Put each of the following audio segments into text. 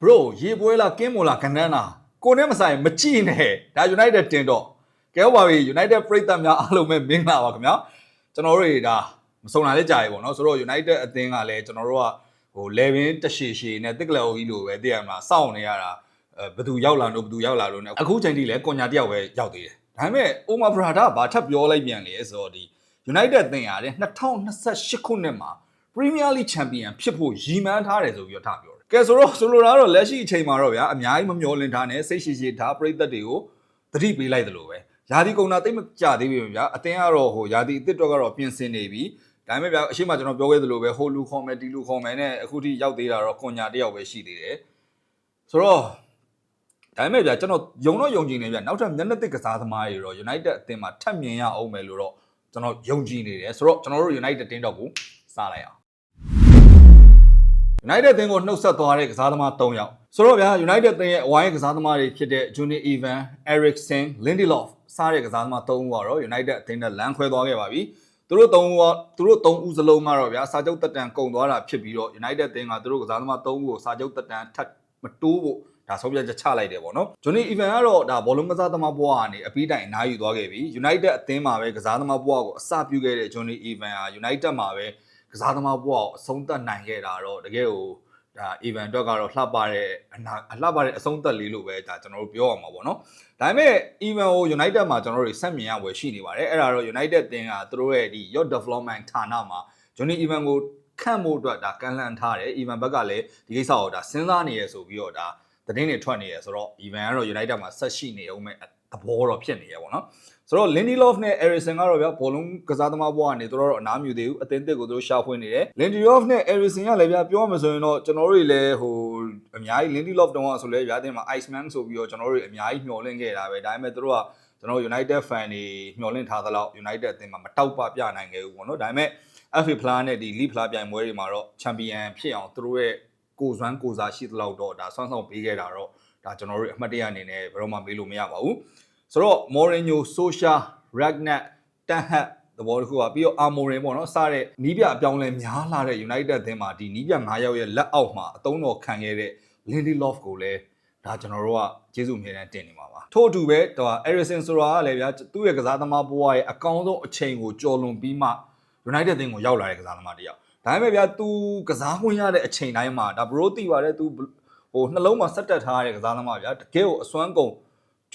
bro ရေပွဲလားကင်းမိုလားကန်တန်းလားကိုနဲ့မဆိုင်မကြည့်နဲ့ဒါ United တင်တော့ကဲဟုတ်ပါပြီ United ပရိသတ်များအားလုံးပဲမင်္ဂလာပါခင်ဗျာကျွန်တော်တို့တွေဒါမစုံလာလက်ကြာရေပေါ့နော်ဆိုတော့ United အသင်းကလည်းကျွန်တော်တို့ကဟို level တရှည်ရှည်နဲ့တစ်ကလအိုကြီးလိုပဲသိရမှာစောင့်နေရတာအဲဘယ်သူရောက်လာလို့ဘယ်သူရောက်လာလို့ ਨੇ အခုချိန်ထိလည်းကွန်ညာတယောက်ပဲရောက်သေးတယ်ဒါပေမဲ့ Omar Brada ဘာထပ်ပြောလိုက်ပြန်လေဆိုတော့ဒီ United အသင်းရတယ်2028ခုနှစ်မှာ Premier League Champion ဖြစ်ဖို့ရည်မှန်းထားတယ်ဆိုပြီးတော့ထားပြောတယ်။ ကဲဆိုတော့ဆိုလိုတာကတော့လက်ရှိအချိန်မှာတော့ဗျာအများကြီးမမျောလင့်ထားနဲ့စိတ်ရှိရှိထားပရိသတ်တွေကိုသတိပေးလိုက်သလိုပဲ။ယာဒီကုံတာတိတ်မကြသေးပြီဗျာ။အသင်းကတော့ဟိုယာဒီအစ်စ်တော့ကတော့ပြင်ဆင်နေပြီ။ဒါပေမဲ့ဗျာအရှိမကျွန်တော်ပြောခဲ့သလိုပဲဟိုလူခေါ်မယ်ဒီလူခေါ်မယ်နဲ့အခုထိရောက်သေးတာတော့ကွန်ညာတယောက်ပဲရှိသေးတယ်။ဆိုတော့ဒါပေမဲ့ဗျာကျွန်တော်ယုံတော့ယုံကြည်နေဗျာနောက်ထပ်မျက်နှာသစ်ကစားသမားတွေတော့ United အသင်းမှာထပ်မြင်ရအောင်မယ်လို့တော့ကျွန်တော်ယုံကြည်နေတယ်ဆိုတော့ကျွန်တော်တို့ United တင်းတော့ကိုစားလိုက်အောင် United အသင်းကိုနှုတ်ဆက်သွားတဲ့ကစားသမား3ယောက်ဆိုတော့ဗျာ United အသင်းရဲ့အဝိုင်းကစားသမားတွေဖြစ်တဲ့ Johnny Evan, Eriksen, Lindelof စားတဲ့ကစားသမား3ဦးကတော့ United အသင်းနဲ့လမ်းခွဲသွားခဲ့ပါပြီသူတို့3ဦးကသူတို့3ဦးစလုံးကတော့ဗျာစာချုပ်တက်တန်ကုန်သွားတာဖြစ်ပြီးတော့ United အသင်းကသူတို့ကစားသမား3ဦးကိုစာချုပ်တက်တန်ထပ်မတိုးဖို့ဒါဆုံးဖြတ်ချက်ချလိုက်တယ်ပေါ့နော်ဂျွန်နီအီဗန်ကတော့ဒါဘောလုံးကစားသမားဘွားကနေအပြီးတိုင်အနားယူသွားခဲ့ပြီ United အသင်းမှာပဲကစားသမားဘွားကိုအစပြုခဲ့တဲ့ဂျွန်နီအီဗန်ဟာ United မှာပဲ ကစားသမားဘွားကိုအဆုံးသတ်နိုင်ခဲ့တာတော့တကယ်ကိုဒါအီဗန်အတွက်ကတော့လှပတဲ့အနာအလှပတဲ့အဆုံးသက်လေးလို့ပဲဒါကျွန်တော်တို့ပြောရမှာပေါ့နော်ဒါပေမဲ့အီဗန်ကို United မှာကျွန်တော်တို့ဆက်မြင်ရဝယ်ရှိနေပါတယ်အဲ့ဒါတော့ United အသင်းကသူတို့ရဲ့ဒီ Yacht Development ဌာနမှာဂျွန်နီအီဗန်ကိုခန့်ဖို့အတွက်ဒါကန်လှန်ထားတယ်အီဗန်ဘက်ကလည်းဒီကိစ္စကိုဒါစဉ်းစားနေရဆိုပြီးတော့ဒါသတင်းတွေထွက်နေရဆိုတော့ Evan ကတော့ United မှာဆက်ရှိနေအောင်မဲ့သ ဘောတော့ဖြစ်နေရပေါ့နော်ဆိုတော့ Lindelof နဲ့ Eriksen ကတော့ဗျာဘောလုံးကစားသမားဘဝကနေသူတို့တော့အနားမြူသေးဘူးအသင်းတစ်ကိုသူတို့ရှာဖွေနေတယ် Lindelof နဲ့ Eriksen ကလည်းဗျာပြောမှဆိုရင်တော့ကျွန်တော်တို့တွေလည်းဟိုအများကြီး Lindelof တုန်းကဆိုလဲဗျာအသင်းမှာ Iceman ဆိုပြီးတော့ကျွန်တော်တို့တွေအများကြီးမျှော်လင့်ခဲ့တာပဲဒါပေမဲ့သူတို့ကကျွန်တော် United fan တွေမျှော်လင့်ထားသလောက် United အသင်းမှာမတောက်ပပြနိုင်ခဲ့ဘူးပေါ့နော်ဒါပေမဲ့ FA ဖလားနဲ့ဒီ League ဖလားပြိုင်ပွဲတွေမှာတော့ Champion ဖြစ်အောင်သူတို့ရဲ့ကိုယ်စွမ်းကိုယ်စားရှိသလောက်တော့ဒါဆွမ်းဆောင်ပေးခဲ့တာတော့ဒါကျွန်တော်တို့အမှတ်တရအနေနဲ့ဘယ်တော့မှမေးလို့မရပါဘူး ဆိုတော့ Mourinho, Solskjaer, Ragnar, Ten Hag သဘောတစ်ခုอ่ะပြီးတော့ Amorim ပေါ့နော်စတဲ့နီးပြအပြောင်းလဲများလာတဲ့ United အသင်းမှာဒီနီးပြ9ယောက်ရဲ့လက်အောက်မှာအသုံးတော်ခံခဲ့တဲ့ Lindelof ကိုလည်းဒါကျွန်တော်တို့ကကျေးဇူးအမြဲတမ်းတင်နေမှာပါထို့အတူပဲဟို Eriksen ဆိုတာကလည်းဗျာသူ့ရဲ့ကစားသမားဘဝရဲ့အကောင်းဆုံးအချိန်ကိုကျော်လွန်ပြီးမှ United အသင်းကိုရောက်လာတဲ့ကစားသမားတစ်ယောက်ဒါပေမဲ့ဗျာ तू ကစားခွင့်ရတဲ့အချိန်တိုင်းမှာဒါ bro တိပါတယ် तू ဟိုနှလုံးမှာဆက်တက်ထားတဲ့ကစားသမားဗျာတကယ်ကိုအစွမ်းကုန်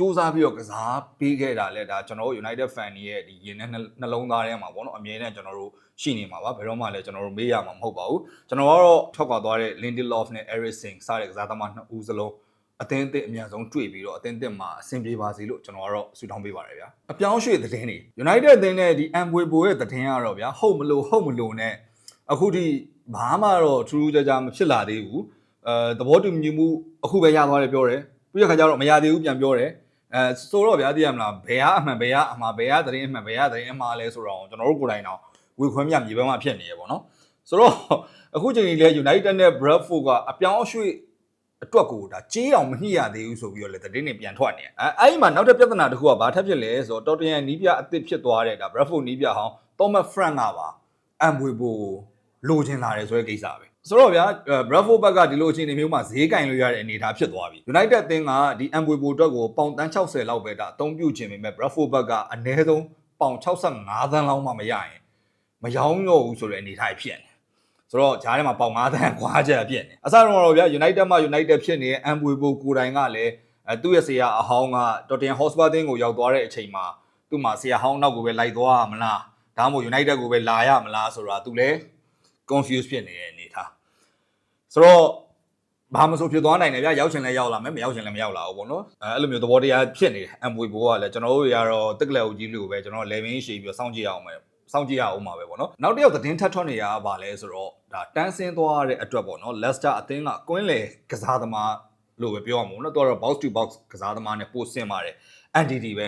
စူးစမ်းပြီးတော့ကစားပေးခဲ့တာလဲဒါကျွန်တော်တို့ United fan တွေရဲ့ဒီရင်ထဲနှလုံးသားထဲမှာပေါ့နော်အမြဲတမ်းကျွန်တော်တို့ရှိနေမှာပါဘယ်တော့မှလည်းကျွန်တော်တို့မေးရမှာမဟုတ်ပါဘူးကျွန်တော်ကတော့ထွက်ခွာသွားတဲ့ Lindelof နဲ့ Eriksen စတဲ့ကစားသမားနှစ်ဦးစလုံးအသင်းအသစ်အများဆုံးတွေ့ပြီးတော့အသင်းအသစ်မှာအဆင်ပြေပါစေလို့ကျွန်တော်ကတော့ဆုတောင်းပေးပါတယ်ဗျာအပြောင်းရွှေ့သတင်းတွေ United အသင်းနဲ့ဒီ Ambuebo ရဲ့သတင်းကတော့ဗျာဟုတ်မလို့ဟုတ်မလို့နဲ့အခုထိဘာမှတော့ထူးထူးခြားခြားမဖြစ်လာသေးဘူးအဲသဘောတူညီမှုအခုပဲရသွားတယ်ပြောတယ်ပြီးတဲ့ခါကျတော့မရသေးဘူးပြန်ပြောတယ် အဲဆိုတော့ဗျာသိရမလားဘယ်ဟာအမှန်ဘယ်ဟာအမှားဘယ်ဟာသတင်းအမှန်ဘယ်ဟာသတင်းအမှားလဲဆိုတော့ကျွန်တော်တို့ကိုယ်တိုင်တော့ဝေခွင့်မြမြေပန်းမှဖြစ်နေရပေါ့နော်ဆိုတော့အခုချိန်ကြီးလဲ United နဲ့ Bradford ကအပြောင်းအရွှေ့အတွက်ကိုဒါကြေးအောင်မညှိရသေးဘူးဆိုပြီးတော့လေသတင်းတွေပြန်ထွက်နေအဲအဲ့ဒီမှာနောက်ထပ်ပြဿနာတစ်ခုကဘာထပ်ဖြစ်လဲဆိုတော့ Tottenham နီးပြအသစ်ဖြစ်သွားတဲ့ဒါ Bradford နီးပြဟောင်း Thomas Frank ကပါအမ်ဘွေဘိုလိုချင်လာတယ်ဆိုတဲ့ကိစ္စပဲ ဆိုတော့ဗျာ Bradford ဘက်ကဒီလိုအခြေအနေမျိုးမှာဈေးကင်လို့ရတဲ့အနေအထားဖြစ်သွားပြီ United အသင်းကဒီ Ambuebo အတွက်ကိုပေါင်တန်း60လောက်ပဲဒါအသုံးပြုခြင်းပေမဲ့ Bradford ဘက်ကအနည်းဆုံးပေါင်65သန်းလောက်မှမရရင်မရောင်းတော့ဘူးဆိုတဲ့အနေအထားဖြစ်နေဆိုတော့ဂျားထဲမှာပေါင်9သန်းခွာချက်ဖြစ်နေအစတော့တော့ဗျာ United မှာ United ဖြစ်နေတဲ့ Ambuebo ကိုယ်တိုင်ကလည်းအဲသူ့ရဲ့ဆရာအဟောင်းက Tottenham Hotspur အသင်းကိုရောက်သွားတဲ့အချိန်မှာသူ့မှာဆရာဟောင်းနောက်ကိုပဲလိုက်သွားရမလားဒါမှမဟုတ် United ကိုပဲလာရမလားဆိုတာသူလည်း confuse ဖြစ်နေတဲ့အနေအထားဆိုတော့ဘာမဆိုဖြစ်သွားနိုင်တယ်ဗျာရောက်ချင်လဲရောက်လာမယ်မရောက်ချင်လဲမရောက်လာဘူးပေါ့နော်အဲအဲ့လိုမျိုးသဘောတရားဖြစ်နေတယ်အမ်ပွေဘိုးကလည်းကျွန်တော်တို့တွေကတော့တက်ကလက်ဦးကြီးလို့ပဲကျွန်တော်လေဗင်းရှိပြီးတော့စောင့်ကြည့်ရအောင်မယ်စောင့်ကြည့်ရအောင်ပါပဲပေါ့နော်နောက်တစ်ယောက်သတင်းထပ်ထွက်နေရတာပါလဲဆိုတော့ဒါတန်းစင်းသွားတဲ့အတွက်ပေါ့နော်လက်စတာအသင်းကကွင်းလေကစားသမားလို့ပဲပြောရမှာပေါ့နော်သူကတော့ box to box ကစားသမားနဲ့ပို့ဆင်းပါတယ် NDD ပဲ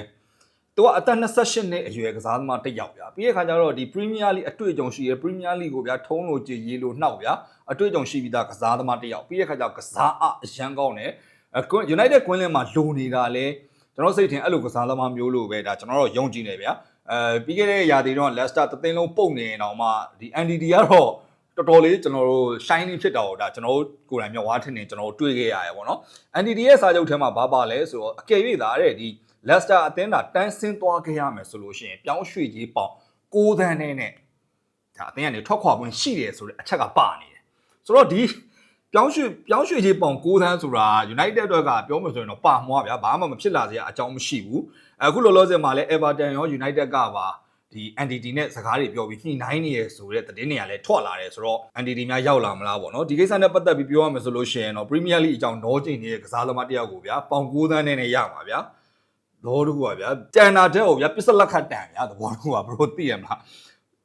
သူကအသက်28နှစ်အရွယ်ကစားသမားတစ်ယောက်ဗျာပြီးတဲ့ခါကျတော့ဒီ Premier League အတွေ့အကြုံရှိရ Premier League ကိုဗျာထုံးလို့ကြည်ရေးလို့နှောက်ဗျာအတွေ့အကြုံရှိပြီးသားကစားသမားတစ်ယောက်ပြီးတဲ့ခါကျတော့ကစားအအရန်ကောင်းတယ်အဲ United ကွင်းလင်းမှာလိုနေတာလဲကျွန်တော်စိတ်ထင်အဲ့လိုကစားသမားမျိုးလို့ပဲဒါကျွန်တော်တို့ယုံကြည်နေဗျာအဲပြီးခဲ့တဲ့ရာသီတော့ Leicester တသိန်းလုံးပုတ်နေရင်တော့မှဒီ NDD ကတော့တော်တော်လေးကျွန်တော်တို့ shiny ဖြစ်တာကိုဒါကျွန်တော်တို့ကိုယ်တိုင်မျက်ဝါးထင်နေကျွန်တော်တို့တွေ့ခဲ့ရတယ်ပေါ့နော် NDD ရဲ့စာချုပ်ထဲမှာဘာပါလဲဆိုတော့အကယ်၍သာတဲ့ဒီ Leicester အသင်းသာတန်းဆင်းသွားခဲ့ရမယ်ဆိုလို့ရှိရင်ပြောင်းရွှေ့ကြီးပေါင်6သန်းနဲ့နဲ့ဒါအသင်းကနေထွက်ခွာခွင့်ရှိတယ်ဆိုတဲ့အချက်ကပါနေတယ်ဆိုတော့ဒီပြောင်းရွှေ့ပြောင်းရွှေ့ကြီးပေါင်6သန်းဆိုတာ United အတွက်ကပြောမှဆိုရင်တော့ပါမွားဗျာဘာမှမဖြစ်လာစရာအကြောင်းမရှိဘူးအခုလောလောဆယ်မှာလဲ Everton ရော United ကပါဒီ NDD နဲ့စကားတွေပြောပြီးညှိနှိုင်းနေရဆိုတဲ့သတင်းတွေကလည်းထွက်လာတယ်ဆိုတော့ NDD များရောက်လာမလားပေါ့နော်ဒီကိစ္စနဲ့ပတ်သက်ပြီးပြောရမယ်ဆိုလို့ရှိရင်တော့ Premier League အကြောင်းတော့ကျင်နေတဲ့ကစားသမားတစ်ယောက်ကိုဗျာပေါင်6သန်းနဲ့နဲ့ရမှာဗျာ လောတူပါဗျာတန်တာတဲ့ဟိုဗျာပစ္စလက်ခတ်တန်ဗျာသဘောတူပါဘရိုသိရမလား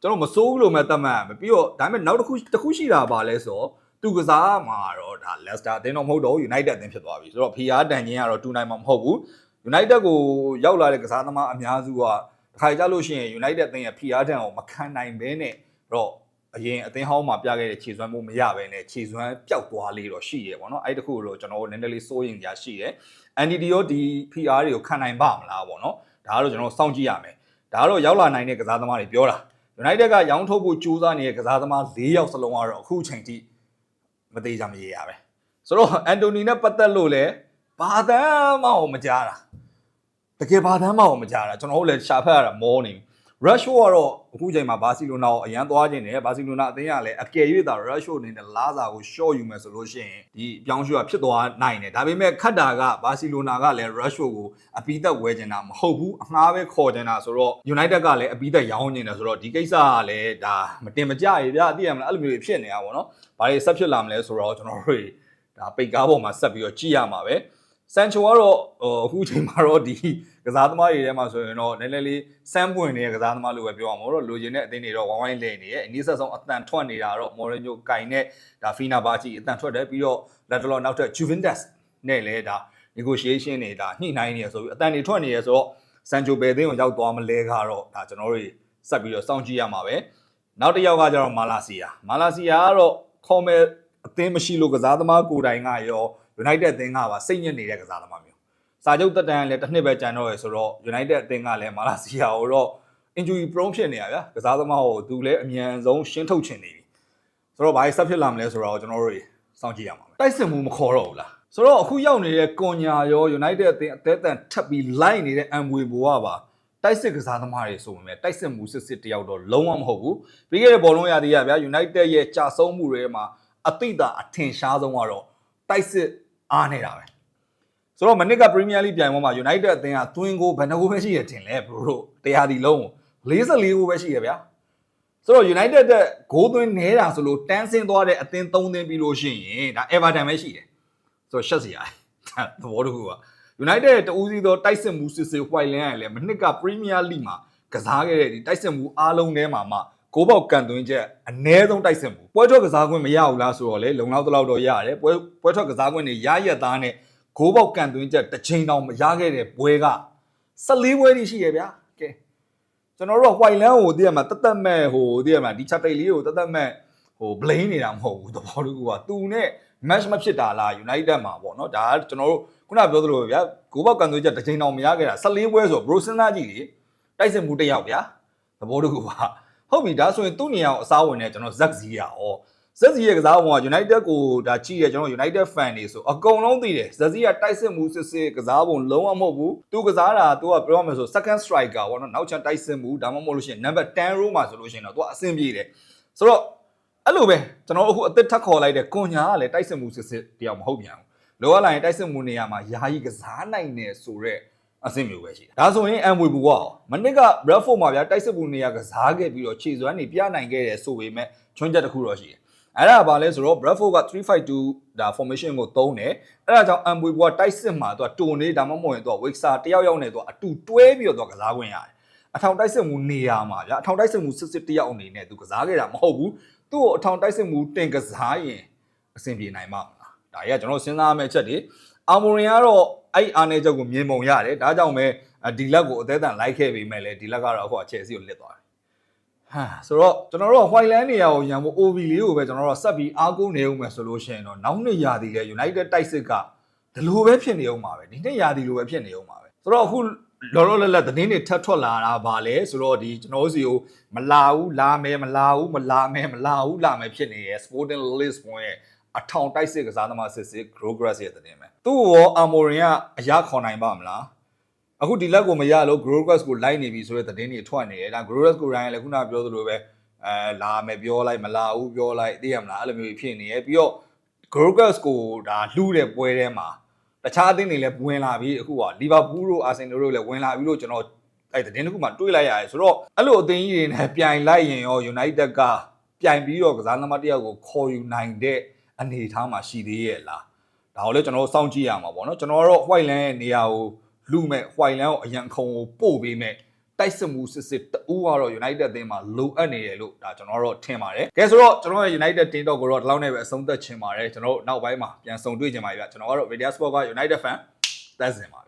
ကျွန်တော်မစိုးဘူးလို့မှသတ်မှတ်ရမယ်ပြီးတော့ဒါပေမဲ့နောက်တစ်ခုတစ်ခုရှိတာပါလဲဆိုတော့သူကစားမှာတော့ဒါ Leicester အသင်းတော့မဟုတ်တော့ United အသင်းဖြစ်သွားပြီဆိုတော့ PR တန်ချင်းကတော့တူနိုင်မှာမဟုတ်ဘူး United ကိုရောက်လာတဲ့ကစားသမားအများစုကတစ်ခါကြလို့ရှိရင် United အသင်းရဲ့ PR တန်ကိုမခံနိုင်ဘဲနဲ့တော့ အရင်အသင်းဟောင်းမှာပြခဲ့တဲ့ခြေစွမ်းမှုမရဘဲနဲ့ခြေစွမ်းပျောက်သွားလေးတော့ရှိရပေါ့နော်အဲ့တခုတော့ကျွန်တော်တို့နည်းနည်းလေးစိုးရင်ကြာရှိတယ် NDD ရောဒီ PR တွေကိုခံနိုင်ပါမလားပေါ့နော်ဒါကတော့ကျွန်တော်စောင့်ကြည့်ရမယ်ဒါကတော့ရောက်လာနိုင်တဲ့ကစားသမားတွေပြောတာ United ကရောင်းထုတ်ဖို့ကြိုးစားနေတဲ့ကစားသမား၄ယောက်စလုံးကတော့အခုချိန်ထိမသေးကြမရေရပဲဆိုတော့အန်တိုနီနဲ့ပတ်သက်လို့လည်းဘာတမ်းမှမကြားတာတကယ်ဘာတမ်းမှမကြားတာကျွန်တော်တို့လည်းရှာဖက်ရတာမောနေပြီ Rashford ကတော့အခုချိန်မှာဘာစီလိုနာကိုအရန်သွားခြင်းတယ်ဘာစီလိုနာအသင်းကလည်းအကယ်၍သာ Rashford အနေနဲ့လာစာကို short ယူမယ်ဆိုလို့ရှိရင်ဒီအပြောင်းရွှေ့ကဖြစ်သွားနိုင်တယ်ဒါပေမဲ့ခတ်တာကဘာစီလိုနာကလည်း Rashford ကိုအပီးသက်ဝဲခြင်းတာမဟုတ်ဘူးအငှားပဲခေါ်ခြင်းတာဆိုတော့ United ကလည်းအပီးသက်ရောင်းခြင်းတယ်ဆိုတော့ဒီကိစ္စကလည်းဒါမတင်မကြရဗျာသိရမလားအဲ့လိုမျိုးတွေဖြစ်နေတာပေါ့နော်ဘာတွေဆက်ဖြစ်လာမလဲဆိုတော့ကျွန်တော်တို့ဒါပိတ်ကားပေါ်မှာဆက်ပြီးတော့ကြည့်ရမှာပဲ ဆန်ချိုကတော့ဟိုအခုချိန်မှာတော့ဒီကစားသမားတွေထဲမှာဆိုရင်တော့နည်းနည်းလေးစမ်းပွင့်နေတဲ့ကစားသမားလို့ပဲပြောအောင်မလို့လိုချင်တဲ့အသင်းတွေတော့ဝိုင်းဝိုင်းလဲနေရဲ့အနည်းဆက်ဆုံးအတန်ထွက်နေတာတော့မော်ရင်ညိုကင်နဲ့ဒါဖီနာဘာချီအတန်ထွက်တယ်ပြီးတော့လက်တလောနောက်ထပ် Juventus နဲ့လည်းဒါ negotiation တွေဒါညှိနှိုင်းနေရဆိုပြီးအတန်တွေထွက်နေရဆိုတော့ဆန်ချိုဘယ်သိန်းကိုရောက်သွားမလဲကတော့ဒါကျွန်တော်တို့ဆက်ပြီးတော့စောင့်ကြည့်ရမှာပဲနောက်တစ်ယောက်ကကျတော့မာလာစီယာမာလာစီယာကတော့ခေါ်မဲ့အသင်းမရှိလို့ကစားသမားကိုယ်တိုင်ကရော United အသင်းကပါစိတ်ညစ်နေတဲ့ကစားသမားမျိုးစာချုပ်တက်တန်လည်းတစ်နှစ်ပဲကြံတော့ရဆိုတော့ United အသင်းကလည်းမာလာစီယာကိုတော့ injury prone ဖြစ်နေရဗျာကစားသမားကိုသူလည်းအမြန်ဆုံးရှင်းထုတ်ချင်နေပြီဆိုတော့ဘာဆက်ဖြစ်လာမလဲဆိုတော့ကျွန်တော်တို့စောင့်ကြည့်ရမှာပဲတိုက်စစ်မှုမခေါ်တော့ဘူးလားဆိုတော့အခုရောက်နေတဲ့ကွန်ညာရော United အသင်းအသေးအံထပ်ပြီးလိုက်နေတဲ့အမ်ဝေဘိုကပါတိုက်စစ်ကစားသမားတွေဆိုပေမဲ့တိုက်စစ်မှုစစ်စစ်တယောက်တော့လုံးဝမဟုတ်ဘူးပြီးခဲ့တဲ့ဘောလုံးရာသီကဗျာ United ရဲ့ကြာဆုံးမှုတွေမှာအသိတာအထင်ရှားဆုံးကတော့တိုက်စစ် အားနေတာပဲဆိုတော့မနစ်က Premier League ပြိုင်ပွဲမှာ United အသင်းကသွင်းကိုဘယ်နှကိုပဲရှိရတင်လဲဘရိုတို့တရားဒီလုံး44ကိုပဲရှိရဗျာဆိုတော့ United တဲ့ဂိုးသွင်းနေတာဆိုလို့တန်းဆင်းသွားတဲ့အသင်း3သင်းပြီးလို့ရှိရင်ဒါ Everton ပဲရှိတယ်ဆိုတော့ရှက်စရာဒါသဘောတခုက United ရဲ့တဦးစီးသောတိုက်စစ်မှုစစ်စစ် white line ကလည်းမနစ်က Premier League မှာကစားခဲ့တဲ့ဒီတိုက်စစ်မှုအားလုံးထဲမှာမှ ကိုပေါက်ကန်သွင်းချက်အ ਨੇ ဆုံးတိုက်စစ်မှုပွဲထွက်ကစားခွင့်မရဘူးလားဆိုတော့လေလုံလောက်တလောက်တော့ရတယ်ပွဲပွဲထွက်ကစားခွင့်တွေရရက်သားနဲ့ဂိုးပေါက်ကန်သွင်းချက်တစ်ချိန်တောင်မရခဲ့တဲ့ပွဲက14ပွဲတိရှိရဗျာကဲကျွန်တော်တို့က white line ကိုတည်ရမှာတသက်မဲ့ဟိုတည်ရမှာဒီ chapter လေးကိုတသက်မဲ့ဟို blame နေတာမဟုတ်ဘူးတဘောတူကသူနဲ့ match မဖြစ်တာလား United မှာပေါ့နော်ဒါကကျွန်တော်တို့ခုနပြောသလိုပဲဗျာဂိုးပေါက်ကန်သွင်းချက်တစ်ချိန်တောင်မရခဲ့တာ14ပွဲဆို bro စဉ်းစားကြည့်လေတိုက်စစ်မှုတစ်ယောက်ဗျာသဘောတူက ဟုတ်ပြီဒါဆိုရင်သူ့နေရာကိုအစားဝင်နေကျွန်တော်ဇက်ဇီယာဩဇက်ဇီရဲ့ကစားပုံက United ကိုဒါကြည့်ရကျွန်တော် United fan တွေဆိုအကုန်လုံးသိတယ်ဇက်ဇီယာတိုက်စစ်မှုစစ်စစ်ကစားပုံလုံးဝမဟုတ်ဘူးသူကစားတာသူကပြောရမယ်ဆို second striker ပေါ့နော်နောက်ချန်တိုက်စစ်မှုဒါမှမဟုတ်လို့ရှိရင် number 10 row မှာဆိုလို့ရှိရင်တော့သူကအဆင်ပြေတယ်ဆိုတော့အဲ့လိုပဲကျွန်တော်အခုအသက်ထက်ခေါ်လိုက်တဲ့ကွန်ညာကလည်းတိုက်စစ်မှုစစ်စစ်တယောက်မဟုတ်ပြန်ဘူးလောကလိုင်းတိုက်စစ်မှုနေရာမှာယာယီကစားနိုင်တယ်ဆိုတော့ အဆင့်မျိုးပဲရှိတယ်။ဒါဆိုရင်အမ်ဝေဘူကရောမနစ်က Bradford မှာဗျာတိုက်စစ်ဘူးနေရာကစားခဲ့ပြီးတော့ခြေစွမ်းနေပြနိုင်ခဲ့တယ်ဆိုပေမဲ့ချွန်းချက်တစ်ခုတော့ရှိတယ်။အဲ့ဒါဘာလဲဆိုတော့ Bradford က352ဒါ formation ကိုသုံးတယ်။အဲ့ဒါကြောင့်အမ်ဝေဘူကတိုက်စစ်မှာသူကတုံနေဒါမှမဟုတ်ရင်သူက Wixer တယောက်ယောက်နဲ့သူကအတူတွဲပြီးတော့သူကကစားခွင့်ရတယ်။အထောင်တိုက်စစ်မှုနေရာမှာဗျာအထောင်တိုက်စစ်မှုစစ်စစ်တယောက်အနေနဲ့သူကစားခဲ့တာမဟုတ်ဘူး။သူ့ကိုအထောင်တိုက်စစ်မှုတင်ကစားရင်အဆင်ပြေနိုင်မှာမလား။ဒါကြီးကကျွန်တော်စဉ်းစားရမယ့်အချက်တွေ အာမိုရင်ကတော့အဲ့အာနေချက်ကိုမြင်ပုံရတယ်ဒါကြောင့်ပဲဒီလက်ကိုအသေးအံလိုက်ခဲ့ပေမဲ့လည်းဒီလက်ကတော့အခုအခြေစီကိုလစ်သွားတယ်ဟာဆိုတော့ကျွန်တော်တို့ white line နေရာကိုရံဖို့ OV လေးကိုပဲကျွန်တော်တို့ဆက်ပြီးအားကိုးနေအောင်မယ်ဆိုလို့ရှိရင်တော့နောက်နှစ်ရာသီလေ United တိုက်စစ်ကဒီလိုပဲဖြစ်နေအောင်ပါပဲဒီနှစ်ရာသီလိုပဲဖြစ်နေအောင်ပါပဲဆိုတော့အခုလောလောလတ်လတ်သတင်းတွေထပ်ထွက်လာတာဗာလဲဆိုတော့ဒီကျွန်တော်တို့စီကိုမလာဘူးလာမယ်မလာဘူးမလာမယ်မလာဘူးလာမယ်ဖြစ်နေရဲ့ Sporting Lisbon ရဲ့အထောင်တိုက်စစ်ကစားသမားစစ်စစ် Grogras ရဲ့သတင်းပဲ သူ့ရော Amorin ကအရာခေါ်နိုင်ပါမလားအခုဒီလက်ကိုမရလို့ Grogras ကိုလိုက်နေပြီဆိုတဲ့သတင်းတွေထွက်နေတယ်ဒါ Grogras ကိုရိုင်းလည်းခုနပြောသလိုပဲအဲလာမယ်ပြောလိုက်မလာဘူးပြောလိုက်သိရမလားအဲ့လိုမျိုးဖြစ်နေရဲ့ပြီးတော့ Grogras ကိုဒါလှူတဲ့ပွဲထဲမှာတခြားအသင်းတွေလည်းဝင်လာပြီးအခုကလီဗာပူးတို့အာဆင်နယ်တို့လည်းဝင်လာပြီးလို့ကျွန်တော်အဲ့သတင်းတစ်ခုမှတွေးလိုက်ရတယ်ဆိုတော့အဲ့လိုအသင်းကြီးတွေနဲ့ပြိုင်လိုက်ရင်ရော United ကပြိုင်ပြီးတော့ကစားသမားတစ်ယောက်ကိုခေါ်ယူနိုင်တဲ့အနေအထားမှာရှိသေးရဲ့လား ဒါကိုလည်းကျွန်တော်တို့စောင့်ကြည့်ရမှာပေါ့နော်ကျွန်တော်တို့ White Land ရဲ့နေရာကိုလူမဲ့ White Land ကိုအရန်ခုံကိုပို့ပေးမဲ့တိုက်စစ်မှုစစ်စစ်တူကတော့ United အသင်းမှာလိုအပ်နေတယ်လို့ဒါကျွန်တော်တို့ထင်ပါတယ်။ကဲဆိုတော့ကျွန်တော်ရဲ့ United team တော့ကိုတော့ဒီလောက်နဲ့ပဲအဆုံးသတ်ချင်ပါတယ်ကျွန်တော်တို့နောက်ပိုင်းမှာပြန်ဆုံတွေ့ချင်ပါပြီဗျကျွန်တော်ကတော့ Media Sport က United fan တက်စင်ပါဗျ